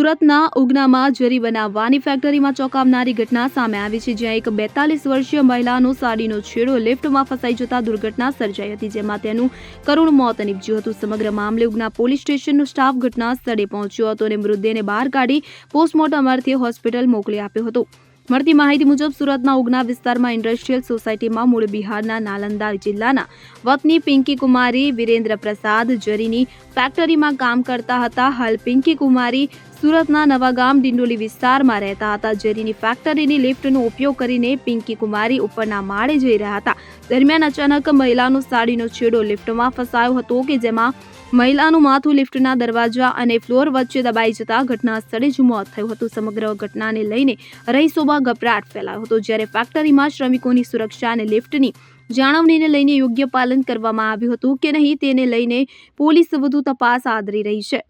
સુરતના ઉગનામાં જરી બનાવવાની ફેક્ટરીમાં ચોંકાવનારી ઘટના સામે આવી છે, જ્યાં એક બેતાલીસ વર્ષીય મહિલાનો સાડીનો છેડો લિફ્ટમાં ફસાઈ જતા દુર્ઘટના સર્જાઈ હતી, જેમાં તેનું કરુણ મોત નીપજ્યું હતું. સમગ્ર મામલે ઉગના પોલીસ સ્ટેશનનો સ્ટાફ ઘટના સ્થળે પહોંચ્યો હતો અને મૃતદેહને બહાર કાઢી પોસ્ટમોર્ટમ અર્થે હોસ્પિટલ મોકલી આપ્યો હતો. મળતી માહિતી મુજબ, સુરતના ઉગના વિસ્તારમાં ઇન્ડસ્ટ્રીયલ સોસાયટીમાં મૂળ બિહારના નાલંદા જિલ્લાના વતની પિંકી કુમારી વિરેન્દ્ર પ્રસાદ જરીની ફેક્ટરીમાં કામ કરતા હતા. હાલ પિંકી કુમારી સુરતના નવાગામ ડિંડોલી વિસ્તારમાં રહેતા હતા. જેરીની ફેક્ટરીની લિફ્ટનો ઉપયોગ કરીને પિંકી કુમારી ઉપરના માળે જઈ રહ્યા હતા. દરમિયાન અચાનક મહિલાનો સાડીનો છેડો લિફ્ટમાં ફસાયો હતો કે જેમાં મહિલાનું માથું લિફ્ટના દરવાજા અને ફ્લોર વચ્ચે દબાઈ જતા ઘટના સ્થળે જ મોત થયું હતું. સમગ્ર ઘટનાને લઈને રહીશોમાં ગભરાટ ફેલાયો હતો. જ્યારે ફેક્ટરીમાં શ્રમિકોની સુરક્ષા અને લિફ્ટની જાળવણીને લઈને યોગ્ય પાલન કરવામાં આવ્યું હતું કે નહીં, તેને લઈને પોલીસ વધુ તપાસ આદરી રહી છે.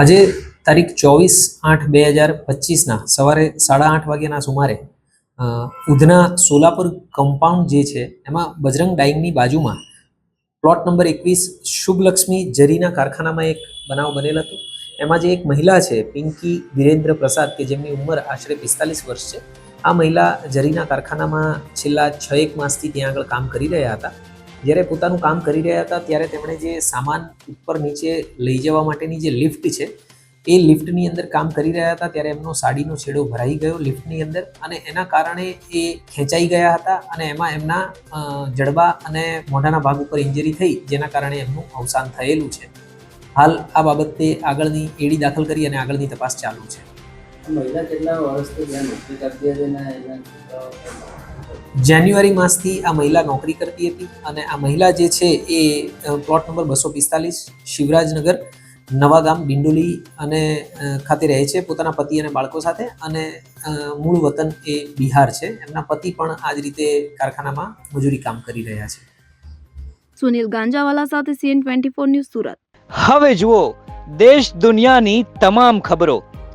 આજે તારીખ ચોવીસ આઠ બે હજાર પચીસના સવારે સાડા આઠ વાગ્યાના સુમારે ઉધના સોલાપુર કમ્પાઉન્ડ જે છે, એમાં બજરંગ ડાઇંગની બાજુમાં પ્લોટ નંબર એકવીસ શુભલક્ષ્મી જરીના કારખાનામાં એક બનાવ બનેલ હતો. એમાં જે એક મહિલા છે, પિંકી વિરેન્દ્ર પ્રસાદ, કે જેમની ઉંમર આશરે પિસ્તાલીસ વર્ષ છે, આ મહિલા જરીના કારખાનામાં છેલ્લા છ એક માસથી ત્યાં આગળ કામ કરી રહ્યા હતા. જ્યારે પોતાનું કામ કરી રહ્યા હતા, ત્યારે તેમણે જે સામાન ઉપર નીચે લઈ જવા માટેની જે લિફ્ટ છે, એ લિફ્ટની અંદર કામ કરી રહ્યા હતા. ત્યારે એમનો સાડીનો છેડો ભરાઈ ગયો લિફ્ટની અંદર અને એના કારણે એ ખેંચાઈ ગયા હતા અને એમાં એમના જડબા અને મોઢાના ભાગ ઉપર ઇન્જરી થઈ, જેના કારણે એમનું અવસાન થયેલું છે. હાલ આ બાબતે આગળની એડી દાખલ કરી અને આગળની તપાસ ચાલુ છે. મહિલા કેટલા વર્ષથી ત્યાં નોકરી કરતી હતી ને એના જાન્યુઆરી માસથી આ મહિલા નોકરી કરતી હતી અને આ મહિલા જે છે એ પ્લોટ નંબર બસો પિસ્તાલીસ શિવરાજનગર નવાગામ ડિંડોલી અને ખાતે રહે છે પોતાના પતિ અને બાળકો સાથે અને મૂળ વતન એ બિહાર છે. એમના પતિ પણ આ જ રીતે કારખાનામાં મજૂરી કામ કરી રહ્યા છે. સુનિલ ગાંજાવાલા સાથે CN twenty four news Surat. હવે જુઓ દેશ દુનિયાની તમામ ખબરો